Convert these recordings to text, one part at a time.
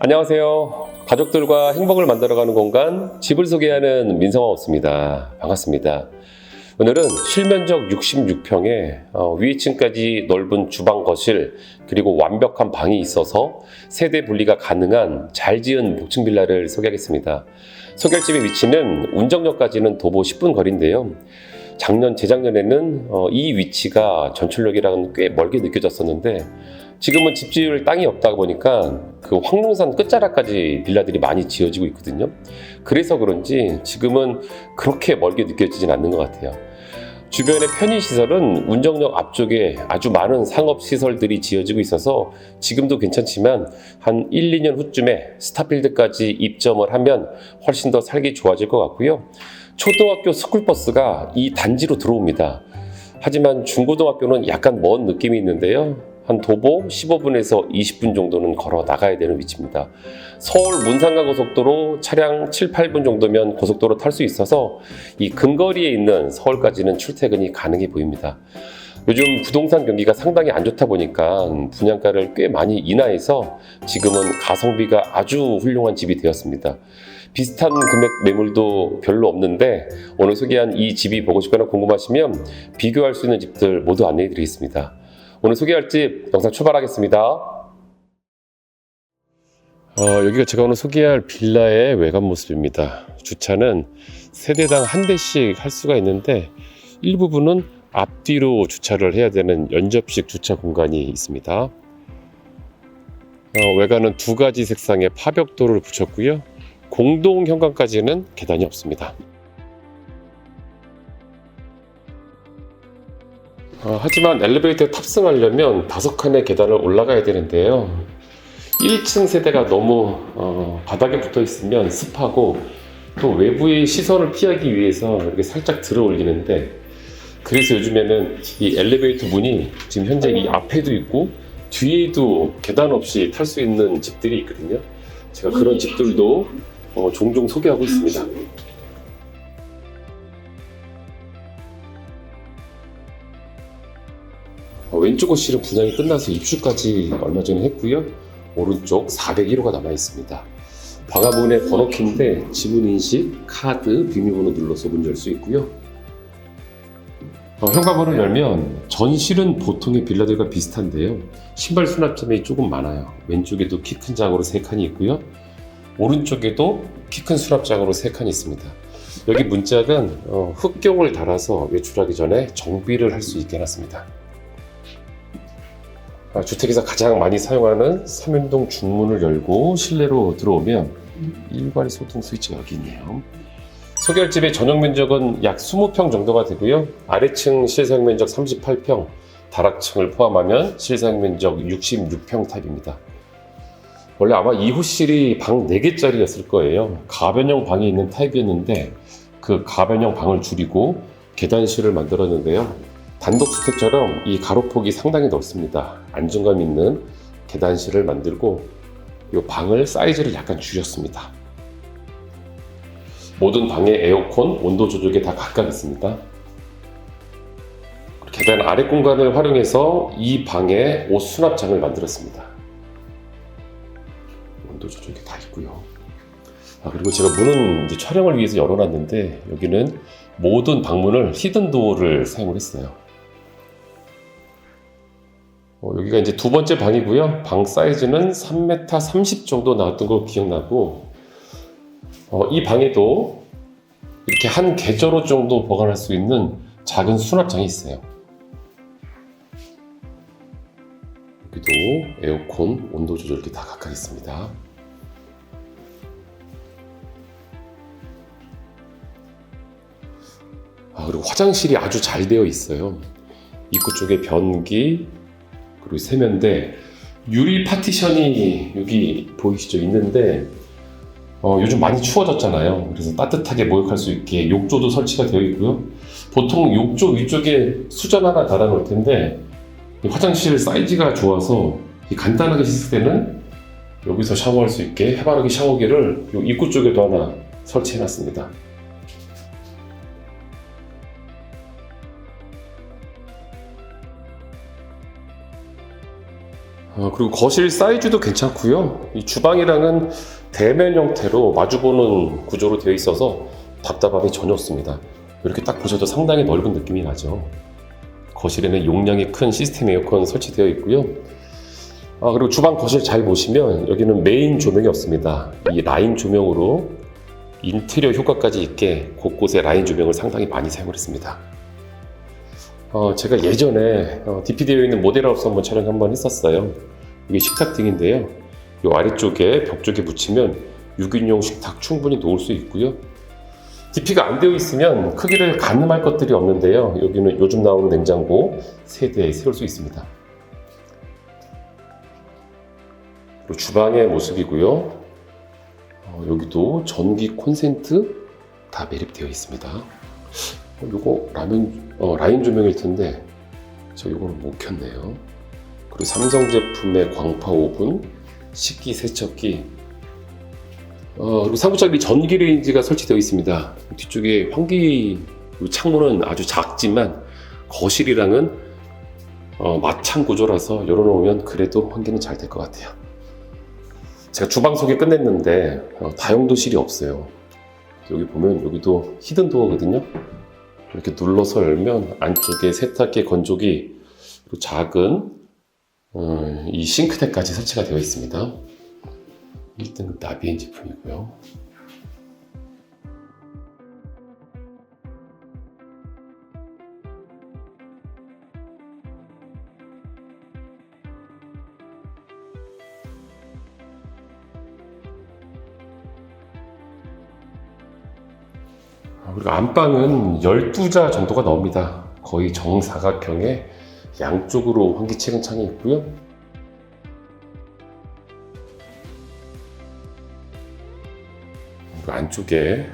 안녕하세요. 가족들과 행복을 만들어가는 공간 집을 소개하는 민성화업습니다. 반갑습니다. 오늘은 실면적 66평에 어, 위층까지 넓은 주방 거실 그리고 완벽한 방이 있어서 세대 분리가 가능한 잘 지은 복층 빌라를 소개하겠습니다. 소개할 집의 위치는 운정역까지는 도보 10분 거리인데요. 작년 재작년에는 어, 이 위치가 전철역이랑은 꽤 멀게 느껴졌었는데 지금은 집 지을 땅이 없다 보니까 그 황룡산 끝자락까지 빌라들이 많이 지어지고 있거든요. 그래서 그런지 지금은 그렇게 멀게 느껴지진 않는 것 같아요. 주변의 편의시설은 운정역 앞쪽에 아주 많은 상업시설들이 지어지고 있어서 지금도 괜찮지만 한 1, 2년 후쯤에 스타필드까지 입점을 하면 훨씬 더 살기 좋아질 것 같고요. 초등학교 스쿨버스가 이 단지로 들어옵니다. 하지만 중고등학교는 약간 먼 느낌이 있는데요. 한 도보 15분에서 20분 정도는 걸어 나가야 되는 위치입니다. 서울 문상가 고속도로 차량 7, 8분 정도면 고속도로 탈 수 있어서 이 근거리에 있는 서울까지는 출퇴근이 가능해 보입니다. 요즘 부동산 경기가 상당히 안 좋다 보니까 분양가를 꽤 많이 인하해서 지금은 가성비가 아주 훌륭한 집이 되었습니다. 비슷한 금액 매물도 별로 없는데 오늘 소개한 이 집이 보고 싶거나 궁금하시면 비교할 수 있는 집들 모두 안내해 드리겠습니다. 오늘 소개할 집 영상 출발하겠습니다. 어, 여기가 제가 오늘 소개할 빌라의 외관 모습입니다. 주차는 세대당 한 대씩 할 수가 있는데 일부분은 앞뒤로 주차를 해야 되는 연접식 주차 공간이 있습니다. 어, 외관은 두 가지 색상의 파벽도를 붙였고요. 공동 현관까지는 계단이 없습니다. 어, 하지만 엘리베이터에 탑승하려면 다섯 칸의 계단을 올라가야 되는데요. 1층 세대가 너무 어, 바닥에 붙어 있으면 습하고 또 외부의 시선을 피하기 위해서 이렇게 살짝 들어 올리는데 그래서 요즘에는 이 엘리베이터 문이 지금 현재 이 앞에도 있고 뒤에도 계단 없이 탈 수 있는 집들이 있거든요. 제가 그런 집들도 어, 종종 소개하고 있습니다. 왼쪽 거실은 분양이 끝나서 입주까지 얼마 전에 했고요. 오른쪽 401호가 남아 있습니다. 방화문의 번호키인데 지문 인식, 카드, 비밀번호 눌러서 문 열 수 있고요. 어, 현관문을 열면 전실은 보통의 빌라들과 비슷한데요. 신발 수납점이 조금 많아요. 왼쪽에도 키 큰 장으로 3칸이 있고요. 오른쪽에도 키 큰 수납장으로 3칸이 있습니다. 여기 문짝은 어, 흑경을 달아서 외출하기 전에 정비를 할 수 있게 해놨습니다. 아, 주택에서 가장 많이 사용하는 삼연동 중문을 열고 실내로 들어오면 일괄 소등 스위치가 여기 있네요. 소개할 집의 전용 면적은 약 20평 정도가 되고요. 아래층 실사용 면적 38평, 다락층을 포함하면 실사용 면적 66평 타입입니다. 원래 아마 2호실이 방 4개짜리였을 거예요. 가변형 방이 있는 타입이었는데 그 가변형 방을 줄이고 계단실을 만들었는데요. 단독주택처럼 이 가로폭이 상당히 넓습니다. 안정감 있는 계단실을 만들고 이 방을 사이즈를 약간 줄였습니다. 모든 방에 에어컨, 온도 조절기 다 각각 있습니다. 계단 아래 공간을 활용해서 이 방에 옷 수납장을 만들었습니다. 온도 조절기 다 있고요. 아, 그리고 제가 문은 이제 촬영을 위해서 열어놨는데 여기는 모든 방문을 히든 도어를 사용을 했어요. 어, 여기가 이제 두 번째 방이고요. 방 사이즈는 3m 30 정도 나왔던 거 기억나고, 어, 이 방에도 이렇게 한 계절호 정도 보관할 수 있는 작은 수납장이 있어요. 여기도 에어컨, 온도 조절기 다 각각 있습니다. 아, 그리고 화장실이 아주 잘 되어 있어요. 입구 쪽에 변기, 그리고 세면대 유리 파티션이 여기 보이시죠 있는데 어, 요즘 많이 추워졌잖아요. 그래서 따뜻하게 목욕할 수 있게 욕조도 설치가 되어 있고요. 보통 욕조 위쪽에 수전 하나 달아 놓을 텐데 이 화장실 사이즈가 좋아서 이 간단하게 씻을 때는 여기서 샤워할 수 있게 해바라기 샤워기를 요 입구 쪽에도 하나 설치해 놨습니다. 어, 그리고 거실 사이즈도 괜찮고요. 이 주방이랑은 대면 형태로 마주보는 구조로 되어 있어서 답답함이 전혀 없습니다. 이렇게 딱 보셔도 상당히 넓은 느낌이 나죠. 거실에는 용량이 큰 시스템 에어컨 설치되어 있고요. 아, 그리고 주방 거실 잘 보시면 여기는 메인 조명이 없습니다. 이 라인 조명으로 인테리어 효과까지 있게 곳곳에 라인 조명을 상당히 많이 사용을 했습니다. 어, 제가 예전에 어, DP되어 있는 모델하우스 한번 촬영 한번 했었어요. 이게 식탁 등인데요. 이 아래쪽에 벽 쪽에 붙이면 6인용 식탁 충분히 놓을 수 있고요. DP가 안 되어 있으면 크기를 가늠할 것들이 없는데요. 여기는 요즘 나오는 냉장고 3대 세울 수 있습니다. 그리고 주방의 모습이고요. 어, 여기도 전기 콘센트 다 매립되어 있습니다. 어, 요거 라면 어, 라인 조명일 텐데 저 요거는 못 켰네요. 그리고 삼성 제품의 광파 오븐, 식기 세척기, 어, 그리고 상부장비 전기 레인지가 설치되어 있습니다. 뒤쪽에 환기 창문은 아주 작지만 거실이랑은 어, 마찬 구조라서 열어놓으면 그래도 환기는 잘 될 것 같아요. 제가 주방 소개 끝냈는데 어, 다용도실이 없어요. 여기 보면 여기도 히든 도어거든요. 이렇게 눌러서 열면 안쪽에 세탁기, 건조기, 그리고 작은 어, 이 싱크대까지 설치가 되어 있습니다. 1등급 나비엔 제품이고요. 그리고 안방은 12자 정도가 나옵니다. 거의 정사각형에 양쪽으로 환기채는 창이 있고요. 그리고 안쪽에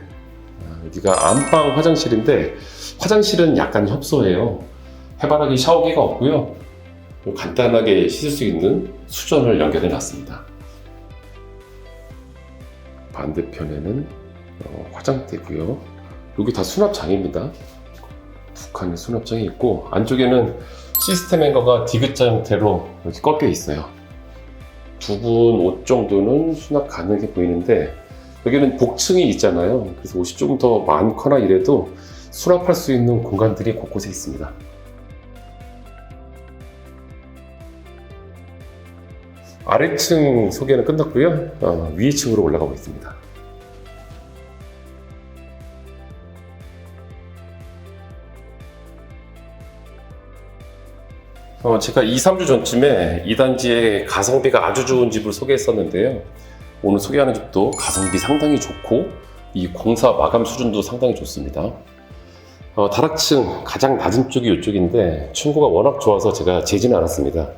아, 여기가 안방 화장실인데 화장실은 약간 협소해요. 해바라기 샤워기가 없고요. 간단하게 씻을 수 있는 수전을 연결해 놨습니다. 반대편에는 어, 화장대고요. 여기 다 수납장입니다. 두 칸의 수납장이 있고 안쪽에는 시스템 행거가 디귿자 형태로 이렇게 꺾여 있어요. 두 분 옷 정도는 수납 가능해 보이는데 여기는 복층이 있잖아요. 그래서 옷이 조금 더 많거나 이래도 수납할 수 있는 공간들이 곳곳에 있습니다. 아래층 소개는 끝났고요. 어, 위층으로 올라가고 있습니다. 어, 제가 2, 3주 전쯤에 이 단지에 가성비가 아주 좋은 집을 소개했었는데요. 오늘 소개하는 집도 가성비 상당히 좋고 이 공사 마감 수준도 상당히 좋습니다. 어, 다락층 가장 낮은 쪽이 이쪽인데 층고가 워낙 좋아서 제가 재지는 않았습니다.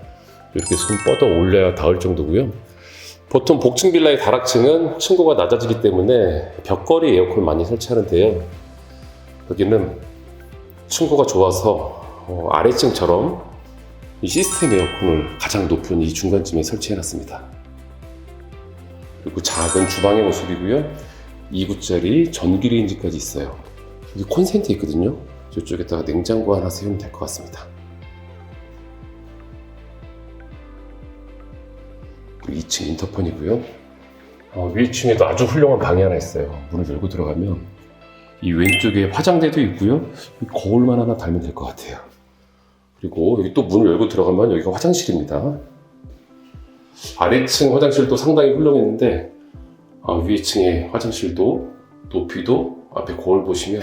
이렇게 손 뻗어 올려야 닿을 정도고요. 보통 복층 빌라의 다락층은 층고가 낮아지기 때문에 벽걸이 에어컨을 많이 설치하는데요. 여기는 층고가 좋아서 어, 아래층처럼 이 시스템 에어컨을 가장 높은 이 중간쯤에 설치해놨습니다. 그리고 작은 주방의 모습이고요. 2구짜리 전기 레인지까지 있어요. 여기 콘센트 있거든요. 저쪽에다가 냉장고 하나 세우면 될 것 같습니다. 2층 인터폰이고요. 어, 위층에도 아주 훌륭한 방이 하나 있어요. 문을 열고 들어가면 이 왼쪽에 화장대도 있고요. 거울만 하나 달면 될 것 같아요. 그리고 여기 또 문을 열고 들어가면 여기가 화장실입니다. 아래층 화장실도 상당히 훌륭했는데 아, 위층의 화장실도 높이도 앞에 거울 보시면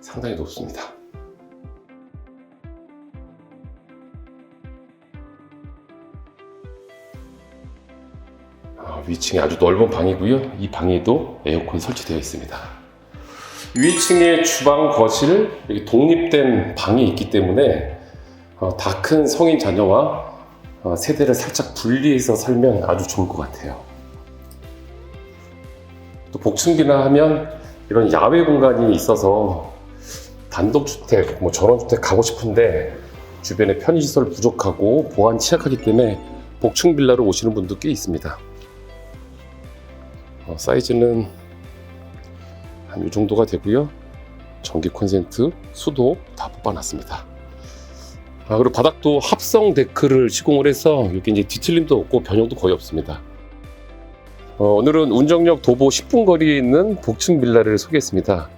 상당히 높습니다. 아, 위층에 아주 넓은 방이고요. 이 방에도 에어컨 설치되어 있습니다. 위층에 주방, 거실, 여기 독립된 방이 있기 때문에 어, 다 큰 성인 자녀와 어, 세대를 살짝 분리해서 살면 아주 좋을 것 같아요. 또 복층비나 하면 이런 야외 공간이 있어서 단독주택, 뭐 전원주택 가고 싶은데 주변에 편의시설 부족하고 보안 취약하기 때문에 복층 빌라로 오시는 분도 꽤 있습니다. 어, 사이즈는 한 이 정도가 되고요. 전기 콘센트, 수도 다 뽑아놨습니다. 아, 그리고 바닥도 합성 데크를 시공을 해서 여기 이제 뒤틀림도 없고 변형도 거의 없습니다. 어, 오늘은 운정역 도보 10분 거리에 있는 복층 빌라를 소개했습니다.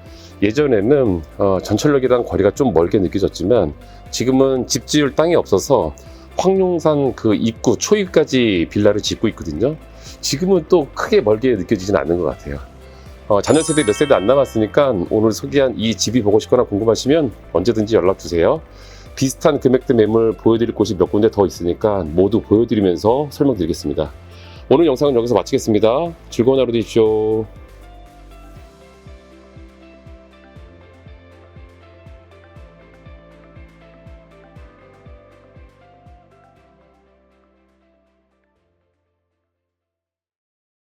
예전에는 어, 전철역이랑 거리가 좀 멀게 느껴졌지만 지금은 집 지을 땅이 없어서 황룡산 그 입구 초입까지 빌라를 짓고 있거든요. 지금은 또 크게 멀게 느껴지진 않는 것 같아요. 어, 자녀 세대 몇 세대 안 남았으니까 오늘 소개한 이 집이 보고 싶거나 궁금하시면 언제든지 연락 주세요. 비슷한 금액대 매물 보여드릴 곳이 몇 군데 더 있으니까 모두 보여드리면서 설명드리겠습니다. 오늘 영상은 여기서 마치겠습니다. 즐거운 하루 되십시오.